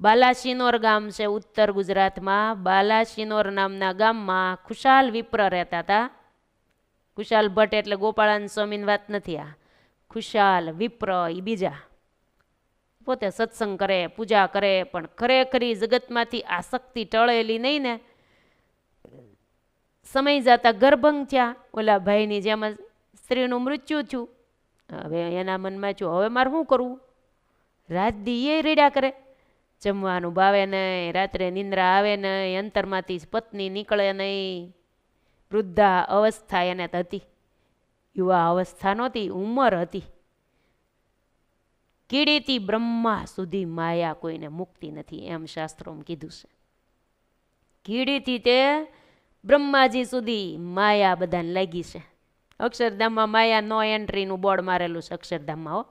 બાલાશિનોર ગામ છે ઉત્તર ગુજરાતમાં. બાલાસિનોર નામના ગામમાં ખુશાલ વિપ્ર રહેતા હતા. ખુશાલ ભટ્ટ એટલે ગોપાળાન સ્વામીની વાત નથી આ. ખુશાલ વિપ્ર એ બીજા. પોતે સત્સંગ કરે, પૂજા કરે, પણ ખરેખરી જગતમાંથી આસક્તિ ટળેલી નહીં ને. સમય જતા ગર્ભંગ થયા. ઓલા ભાઈની જેમ સ્ત્રીનું મૃત્યુ થયું. હવે એના મનમાં છું, હવે મારે શું કરવું? રાત દી એ રેડ્યા કરે. જમવાનું ભાવે નહીં, રાત્રે નિંદ્રા આવે નહીં, અંતરમાંથી પત્ની નીકળે નહીં. વૃદ્ધા અવસ્થા એને હતી. યુવા અવસ્થા નહોતી, ઉંમર હતી. કીડીથી બ્રહ્મા સુધી માયા કોઈને મુક્તિ નથી એમ શાસ્ત્રોમાં કીધું છે. કીડીથી તે બ્રહ્માજી સુધી માયા બધાને લાગી છે. અક્ષરધામમાં માયા નો એન્ટ્રીનું બોર્ડ મારેલું છે અક્ષરધામમાં હો.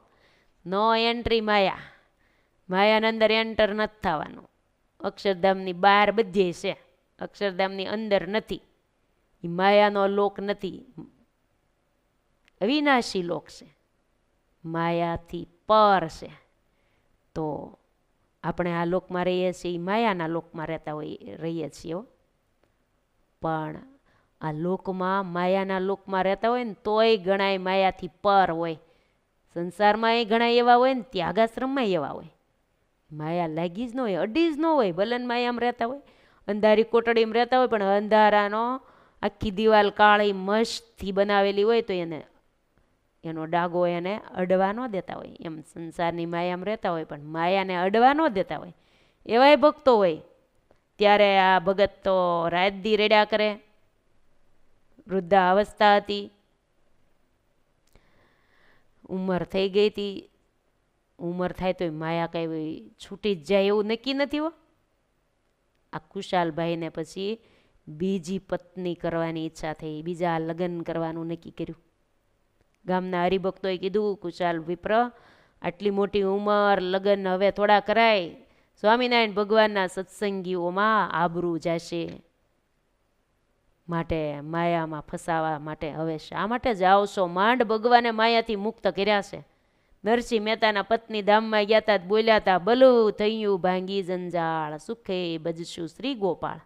નો એન્ટ્રી માયા. માયાના અંદર એન્ટર નથી થવાનું અક્ષરધામની બહાર બધે છે. અક્ષરધામની અંદર નથી. એ માયાનો લોક નથી. અવિનાશી લોક છે. માયાથી પર છે. તો આપણે આ લોકમાં રહીએ છીએ માયાના લોકમાં રહેતા હોય, રહીએ છીએ પણ આ લોકમાં, માયાના લોકમાં રહેતા હોય ને, તોય ઘણાય માયાથી પર હોય. સંસારમાં એ ઘણા એવા હોય ને, ત્યાગાશ્રમમાં એવા હોય. માયા લાગી જ ન હોય, અડી જ ન હોય ભલન માયામાં રહેતા હોય. અંધારી કોટડીમાં રહેતા હોય, પણ અંધારાનો આખી દિવાલ કાળી મસ્તથી બનાવેલી હોય તો એને, એનો ડાગો એને અડવા ન દેતા હોય. એમ સંસારની માયામાં રહેતા હોય, પણ માયાને અડવા ન દેતા હોય. એવાય ભક્તો હોય. ત્યારે આ ભગત તો રાતદી રેડ્યા કરે. વૃદ્ધા અવસ્થા હતી. ઉંમર થઈ ગઈ હતી. ઉંમર થાય તો માયા કઈ છૂટી જ જાય એવું નક્કી નથી હો. આ કુશાલભાઈને પછી બીજી પત્ની કરવાની ઈચ્છા થઈ, બીજા લગ્ન કરવાનું નક્કી કર્યું. ગામના હરિભક્તોએ કીધું, કુશાલ વિપ્ર, આટલી મોટી ઉંમર, લગ્ન હવે થોડા કરાય. સ્વામિનારાયણ ભગવાનના સત્સંગીઓમાં આબરૂ જશે. માટે માયામાં ફસાવા માટે હવે શા માટે જાઓ છો? માંડ ભગવાને માયાથી મુક્ત કર્યા છે. નરસિંહ મહેતાના પત્ની ધામમાં ગયા તા બોલ્યા હતા બલુ થયું ભાંગી જંજાળ, સુખે બજશું શ્રી ગોપાળ.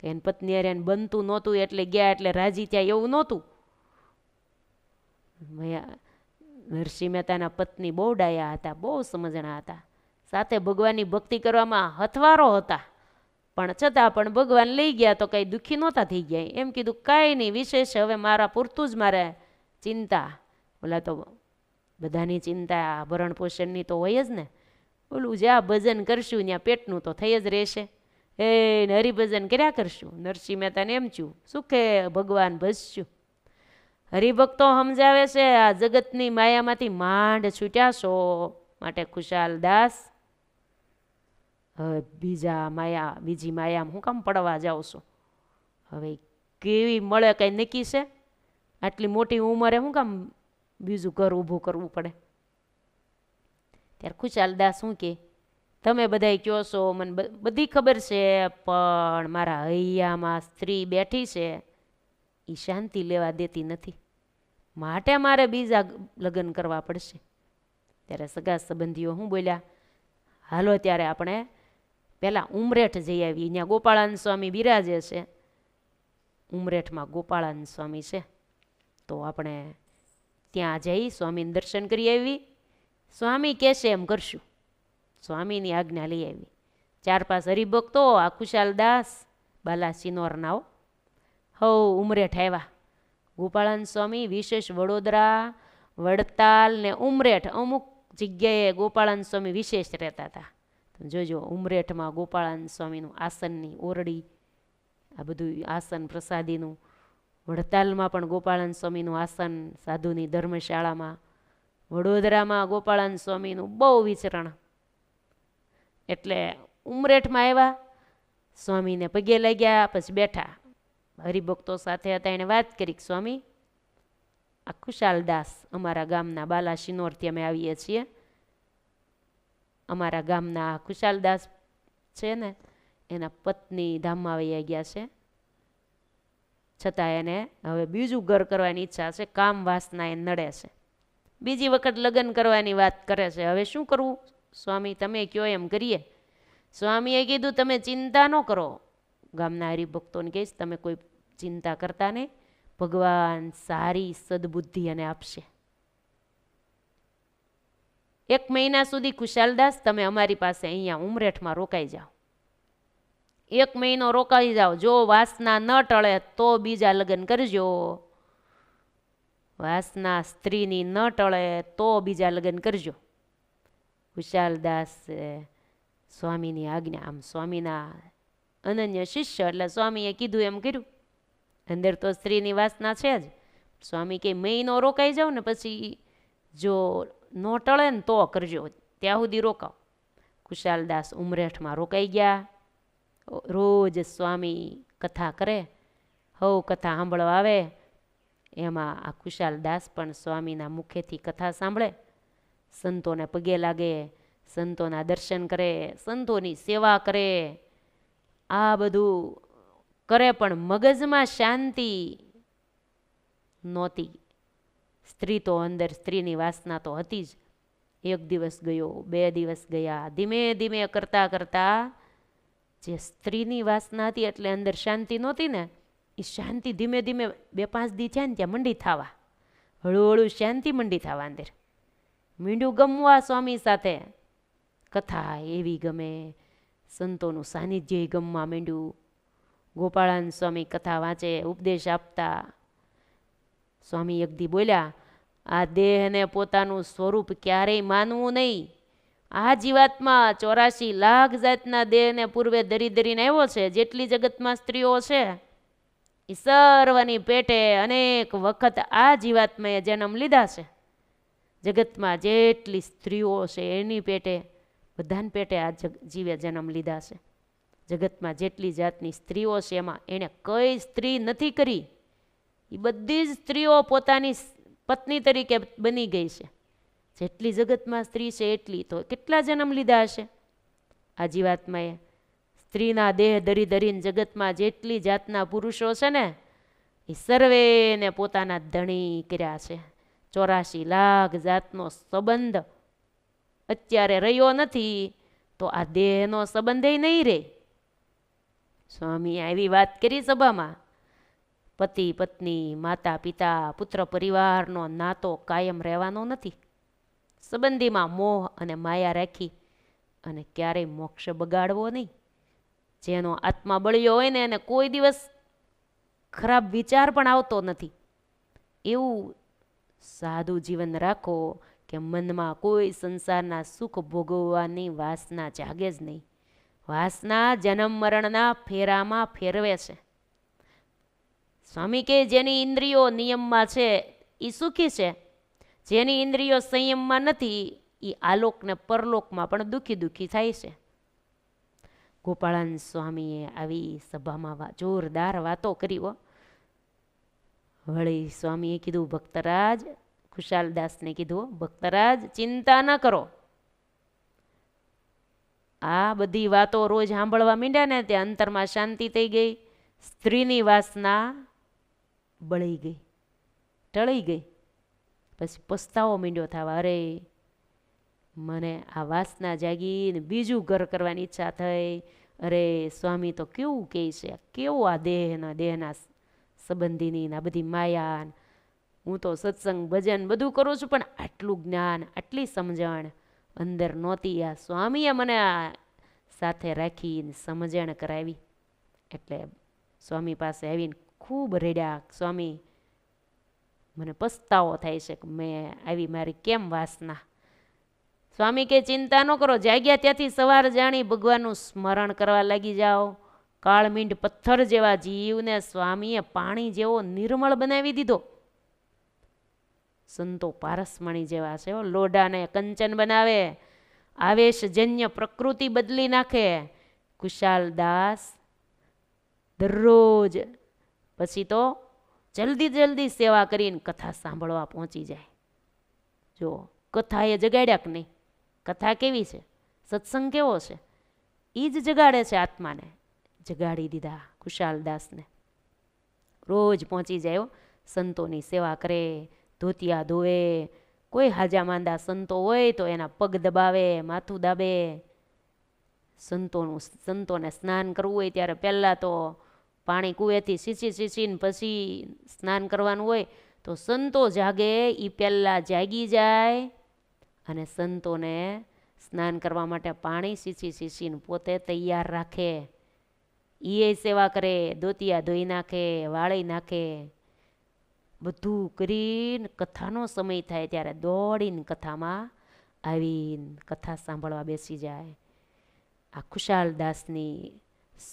કે એની પત્ની અરે બનતું નહોતું, એટલે ગયા એટલે રાજી ત્યાં એવું નહોતું. નરસિંહ મહેતાના પત્ની બહુ ડાયા હતા, બહુ સમજણા હતા. સાથે ભગવાનની ભક્તિ કરવામાં હથવારો હતા. પણ છતાં પણ ભગવાન લઈ ગયા તો કંઈ દુઃખી નહોતા થઈ ગયા. એમ કીધું, કાંઈ નહીં, વિશેષ હવે મારા પૂરતું જ મારે ચિંતા. ઓલા તો બધાની ચિંતા, ભરણ પોષણની તો હોય જ ને. ઓલું જ્યાં ભજન કરશું ત્યાં પેટનું તો થઈ જ રહેશે. એ હરિભજન કર્યા કરશું? નરસિંહ મહેતાને એમ છું સુખે ભગવાન ભજશું. હરિભક્તો સમજાવે છે, આ જગતની માયામાંથી માંડ છૂટ્યા છો માટે ખુશાલ દાસ. હવે બીજા માયા, બીજી માયામાં હું કામ પડવા જાઉં છું? હવે કેવી મળે, કંઈ નક્કી છે? આટલી મોટી ઉંમરે હું કામ બીજું ઘર ઊભું કરવું પડે. ત્યારે ખુશાલ દાસ શું કે, તમે બધા કહો છો? મને બધી ખબર છે, પણ મારા હૈયામાં સ્ત્રી બેઠી છે. એ શાંતિ લેવા દેતી નથી. માટે મારે બીજા લગ્ન કરવા પડશે. ત્યારે સગા સંબંધીઓ શું બોલ્યા, હાલો ત્યારે આપણે પહેલાં ઉમરેઠ જઈ આવી અહીંયા ગોપાળાન સ્વામી બિરાજે છે. ઉમરેઠમાં ગોપાળાન સ્વામી છે. તો આપણે ત્યાં જઈ સ્વામીને દર્શન કરી આવી. સ્વામી કહેશે, એમ કરશું. સ્વામીની આજ્ઞા લઈ આવી. ચાર પાંચ હરિભક્તો, આ ખુશાલ દાસ બાલા સિનોરનાઓ હવ ઉમરેઠ આવ્યા ગોપાળાન સ્વામી, વિશેષ વડોદરા, વડતાલ ને ઉમરેઠ, અમુક જગ્યાએ ગોપાળાન સ્વામી વિશેષ રહેતા હતા. જોજો, ઉમરેઠમાં ગોપાળાન સ્વામીનું આસનની ઓરડી, આ બધું આસન પ્રસાદીનું વડતાલમાં પણ ગોપાળાન સ્વામીનું આસન સાધુની ધર્મશાળામાં, વડોદરામાં ગોપાળાન સ્વામીનું બહુ વિચરણ. એટલે ઉમરેઠમાં આવ્યા, સ્વામીને પગે લાગ્યા, પછી બેઠા. હરિભક્તો સાથે હતા એણે વાત કરી સ્વામી, આ ખુશાલ દાસ અમારા ગામના બાલા શિનોરથી અમે આવીએ છીએ. અમારા ગામના ખુશાલ દાસ છે ને, એના પત્ની ધામમાં વૈયા ગયા છે. છતાં એને હવે બીજું ઘર કરવાની ઈચ્છા છે, કામ વાસના એ નડે છે. બીજી વખત લગ્ન કરવાની વાત કરે છે, હવે શું કરવું? સ્વામી, તમે કયો એમ કરીએ? સ્વામીએ કીધું, તમે ચિંતા ન કરો. ગામના હરિભક્તોને કહીશ, તમે કોઈ ચિંતા કરતા નહીં. ભગવાન સારી સદબુદ્ધિ અને આપશે. એક મહિના સુધી ખુશાલદાસ તમે અમારી પાસે અહીંયા ઉમરેઠમાં રોકાઈ જાઓ. એક મહિનો રોકાઈ જાઓ. જો વાસના ન ટળે તો બીજા લગ્ન કરજો. વાસના સ્ત્રીની ન ટળે તો બીજા લગ્ન કરજો. ખુશાલદાસ સ્વામીની આજ્ઞા, આમ સ્વામીના અનન્ય શિષ્ય એટલે સ્વામીએ કીધું એમ કર્યું. અંદર તો સ્ત્રીની વાસના છે જ. સ્વામી કે મહિનો રોકાઈ જાવ ને પછી જો ન ટળે ને તો કરજો. ત્યાં સુધી રોકાવ કુશાલદાસ ઉમરેઠમાં રોકાઈ ગયા. રોજ સ્વામી કથા કરે, હવ કથા સાંભળવા આવે. એમાં આ કુશાલદાસ પણ સ્વામીના મુખેથી કથા સાંભળે. સંતોને પગે લાગે, સંતોના દર્શન કરે, સંતોની સેવા કરે. આ બધું કરે પણ મગજમાં શાંતિ નહોતી. સ્ત્રી તો અંદર સ્ત્રીની વાસના તો હતી જ. એક દિવસ ગયો, બે દિવસ ગયા, ધીમે ધીમે કરતાં કરતાં જે સ્ત્રીની વાસના હતી એટલે અંદર શાંતિ નહોતી ને એ શાંતિ ધીમે ધીમે બે પાંચ દી થયા ને ત્યાં મંડી થવા. હળુ હળુ શાંતિ મંડી થવા અંદર. મીંડું ગમવા સ્વામી સાથે. કથા એવી ગમે, સંતોનું સાનિધ્ય ગમવા માંડ્યું. ગોપાળાન સ્વામી કથા વાંચે, ઉપદેશ આપતા. સ્વામી યજ્ઞ બોલ્યા, આ દેહને પોતાનું સ્વરૂપ ક્યારેય માનવું નહીં. આ જીવાતમાં ચોરાશી લાખ જાતના દેહને પૂર્વે દરી દરીને આવ્યો છે, જેટલી જગતમાં સ્ત્રીઓ છે એ સર્વની પેટે અનેક વખત આ જીવાત્માએ જન્મ લીધા છે. જગતમાં જેટલી સ્ત્રીઓ છે, એની પેટે, બધાને પેટે આ જીવે જન્મ લીધા છે. જગતમાં જેટલી જાતની સ્ત્રીઓ છે, એમાં એણે કઈ સ્ત્રી નથી કરી. એ બધી જ સ્ત્રીઓ પોતાની પત્ની તરીકે બની ગઈ છે. જેટલી જગતમાં સ્ત્રી છે એટલી તો કેટલા જન્મ લીધા હશે? આ જીવાત્માએ સ્ત્રીના દેહ ધરી ધરીને જગતમાં જેટલી જાતના પુરુષો છે ને, એ સર્વેને પોતાના ધણી કર્યા છે. ચોરાશી લાખ જાતનો સંબંધ અત્યારે રહ્યો નથી, તો આ દેહનો સંબંધ નહીં રહે સ્વામીએ આવી વાત કરી સભામાં. પતિ, પત્ની, માતા, પિતા, પુત્ર, પરિવારનો નાતો કાયમ રહેવાનો નથી. સંબંધીમાં મોહ અને માયા રાખી અને ક્યારેય મોક્ષ બગાડવો નહીં. જેનો આત્મા બળ્યો હોય ને એને કોઈ દિવસ ખરાબ વિચાર પણ આવતો નથી. એવું સાદું જીવન રાખો કે મનમાં કોઈ સંસારના સુખ ભોગવવાની વાસના જાગે જ નહીં. વાસના જન્મ મરણના ફેરામાં ફેરવે છે. સ્વામી કે જેની ઇન્દ્રિયો નિયમમાં છે એ સુખી છે. જેની ઇન્દ્રિયો સંયમમાં નથી એ આલોક ને પરલોકમાં પણ દુઃખી દુઃખી થાય છે. ગોપાળાન સ્વામીએ આવી સભામાં જોરદાર વાતો કરી વળી સ્વામીએ કીધું, ભક્તરાજ ખુશાલદાસને કીધું ભક્તરાજ, ચિંતા ન કરો. આ બધી વાતો રોજ સાંભળવા માંડ્યા ને તે અંતરમાં શાંતિ થઈ ગઈ, સ્ત્રીની વાસના બળી ગઈ, ટળી ગઈ. પછી પસ્તાવો માંડ્યો થવા, અરે, મને આ વાસના જાગીને બીજું ઘર કરવાની ઈચ્છા થઈ. અરે, સ્વામી તો કેવું કહે છે કેવો આ દેહના દેહના સંબંધીની આ બધી માયા હું તો સત્સંગ, ભજન બધું કરું છું, પણ આટલું જ્ઞાન, આટલી સમજણ અંદર નહોતી. આ સ્વામીએ મને આ સાથે રાખીને સમજણ કરાવી. એટલે સ્વામી પાસે આવીને ખૂબ રેડ્યા. સ્વામી મને પસ્તાવો થાય છે કે મેં આવી મારી કેમ વાસના? સ્વામી કે ચિંતા ન કરો, જાગ્યા ત્યાંથી સવાર જાણી ભગવાનનું સ્મરણ કરવા લાગી જાઓ. કાળમીંડ પથ્થર જેવા જીવને સ્વામીએ પાણી જેવો નિર્મળ બનાવી દીધો. સંતો પારસમણી જેવા છે લોઢાને કંચન બનાવે, આવેશજન્ય પ્રકૃતિ બદલી નાખે. કુશાલ દાસ દરરોજ, પછી તો જલ્દી જલ્દી સેવા કરીને કથા સાંભળવા પહોંચી જાય. જો કથા એ જગાડ્યા કે નહીં? કથા કેવી છે? સત્સંગ કેવો છે? એ જ જગાડે છે આત્માને. જગાડી દીધા કુશાલદાસને રોજ પહોંચી જાય સંતોની સેવા કરે, ધોતિયા ધોવે. કોઈ હાજા માંદા સંતો હોય તો એના પગ દબાવે, માથું દાબે. સંતોનું, સંતોને સ્નાન કરવું હોય ત્યારે પહેલાં તો પાણી કૂવેથી સીંચી સીંચીને પછી સ્નાન કરવાનું હોય તો સંતો જાગે એ પહેલાં જાગી જાય અને સંતોને સ્નાન કરવા માટે પાણી સીંચી સીંચીને પોતે તૈયાર રાખે. એ સેવા કરે, દોતિયા ધોઈ નાખે, વાળી નાખે. બધું કરીને કથાનો સમય થાય ત્યારે દોડીને કથામાં આવીને કથા સાંભળવા બેસી જાય. આ ખુશાલ દાસની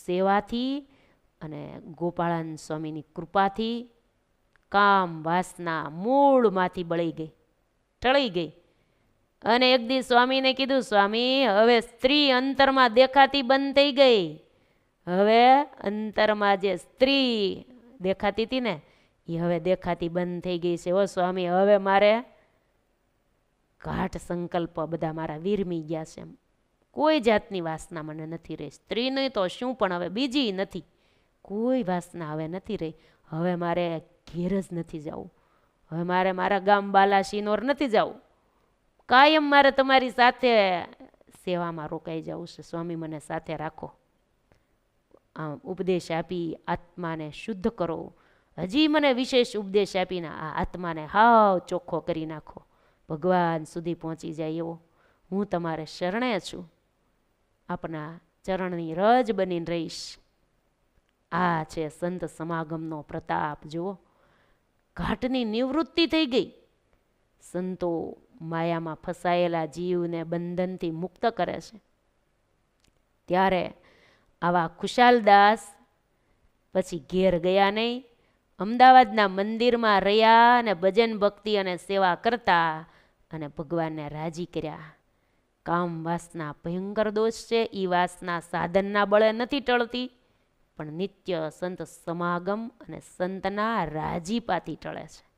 સેવાથી અને ગોપાળાન સ્વામીની કૃપાથી કામ વાસના મૂળમાંથી બળી ગઈ, ટળી ગઈ. અને એક દી સ્વામીને કીધું, સ્વામી, હવે સ્ત્રી અંતરમાં દેખાતી બંધ થઈ ગઈ. હવે અંતરમાં જે સ્ત્રી દેખાતી હતી ને એ હવે દેખાતી બંધ થઈ ગઈ છે. ઓ સ્વામી, હવે મારે ઘાટ સંકલ્પ બધા મારા વીરમી ગયા છે કોઈ જાતની વાસના મને નથી રહી. સ્ત્રીની તો શું પણ હવે બીજી નથી. કોઈ વાસના હવે નથી રહી. હવે મારે ઘેર જ નથી જવું. હવે મારે મારા ગામ બાલાશીનોર નથી જવું. કાયમ મારે તમારી સાથે સેવામાં રોકાઈ જવું છે. સ્વામી મને સાથે રાખો. આમ ઉપદેશ આપી આત્માને શુદ્ધ કરો. હજી મને વિશેષ ઉપદેશ આપીને આ આત્માને હાવ ચોખ્ખો કરી નાખો. ભગવાન સુધી પહોંચી જાય એવો. હું તમારે શરણે છું. આપના ચરણની રજ બનીને રહીશ. આ છે સંત સમાગમનો પ્રતાપ, જુઓ. ઘાટની નિવૃત્તિ થઈ ગઈ. સંતો માયામાં ફસાયેલા જીવને બંધનથી મુક્ત કરે છે. ત્યારે આવા ખુશાલદાસ પછી ઘેર ગયા નહીં. અમદાવાદના મંદિરમાં રહ્યા અને ભજન ભક્તિ અને સેવા કરતા અને ભગવાનને રાજી કર્યા. કામ વાસના ભયંકર દોષ છે. એ વાસના સાધનના બળે નથી ટળતી. પણ નિત્ય સંત સમાગમ અને સંતના રાજીપાથી ટળે છે.